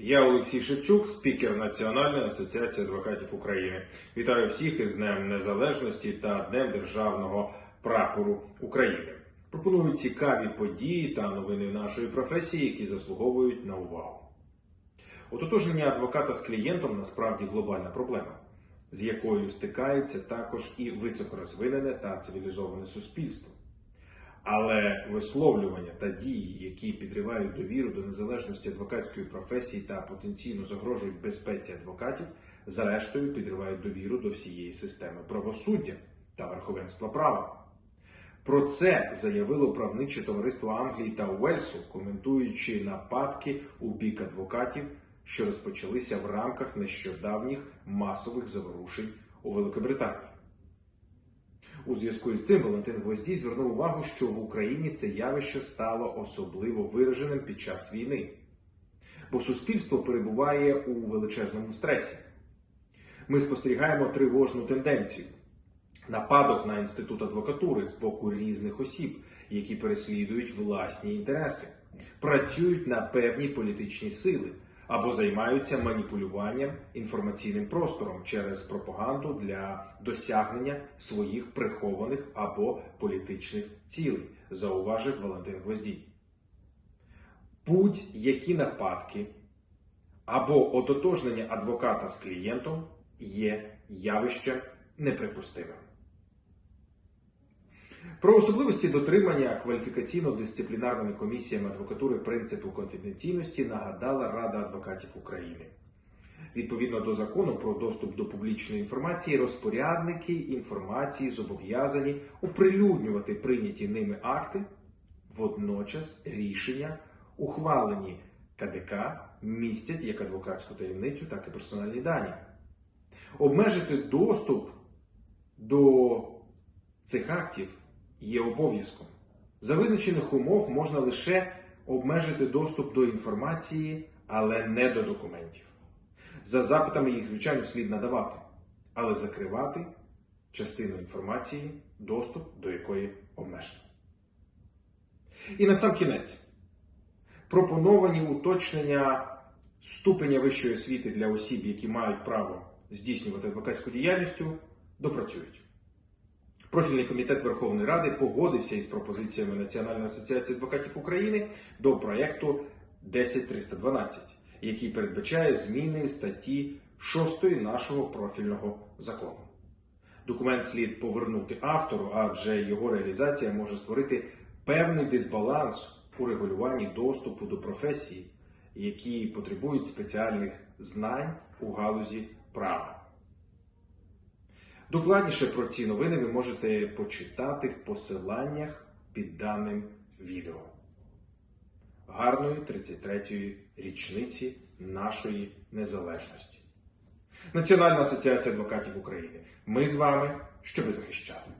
Я Олексій Шевчук, спікер Національної асоціації адвокатів України. Вітаю всіх із Днем Незалежності та Днем Державного прапору України. Пропоную цікаві події та новини нашої професії, які заслуговують на увагу. Ототожнення адвоката з клієнтом насправді глобальна проблема, з якою стикається також і високорозвинене та цивілізоване суспільство. Але висловлювання та дії, які підривають довіру до незалежності адвокатської професії та потенційно загрожують безпеці адвокатів, зрештою підривають довіру до всієї системи правосуддя та верховенства права. Про це заявило правниче товариство Англії та Уельсу, коментуючи нападки у бік адвокатів, що розпочалися в рамках нещодавніх масових заворушень у Великобританії. У зв'язку із цим Валентин Гвоздій звернув увагу, що в Україні це явище стало особливо вираженим під час війни, бо суспільство перебуває у величезному стресі. Ми спостерігаємо тривожну тенденцію нападок на інститут адвокатури з боку різних осіб, які переслідують власні інтереси, працюють на певні політичні сили або займаються маніпулюванням інформаційним простором через пропаганду для досягнення своїх прихованих або політичних цілей, зауважив Валентин Гвоздій. Будь-які нападки або ототожнення адвоката з клієнтом є явищем неприпустимим. Про особливості дотримання кваліфікаційно-дисциплінарними комісіями адвокатури принципу конфіденційності нагадала Рада адвокатів України. Відповідно до закону про доступ до публічної інформації, розпорядники інформації зобов'язані оприлюднювати прийняті ними акти, водночас рішення, ухвалені КДК, містять як адвокатську таємницю, так і персональні дані. Обмежити доступ до цих актів є обов'язком. За визначених умов можна лише обмежити доступ до інформації, але не до документів. За запитами їх, звичайно, слід надавати, але закривати частину інформації, доступ до якої обмежено. І на сам кінець. Пропоновані уточнення ступеня вищої освіти для осіб, які мають право здійснювати адвокатську діяльність, допрацюють. Профільний комітет Верховної Ради погодився із пропозиціями Національної асоціації адвокатів України до проєкту 10312, який передбачає зміни статті 6 нашого профільного закону. Документ слід повернути автору, адже його реалізація може створити певний дисбаланс у регулюванні доступу до професії, які потребують спеціальних знань у галузі права. Докладніше про ці новини ви можете почитати в посиланнях під даним відео. Гарної 33-ї річниці нашої незалежності. Національна асоціація адвокатів України. Ми з вами, щоби захищати.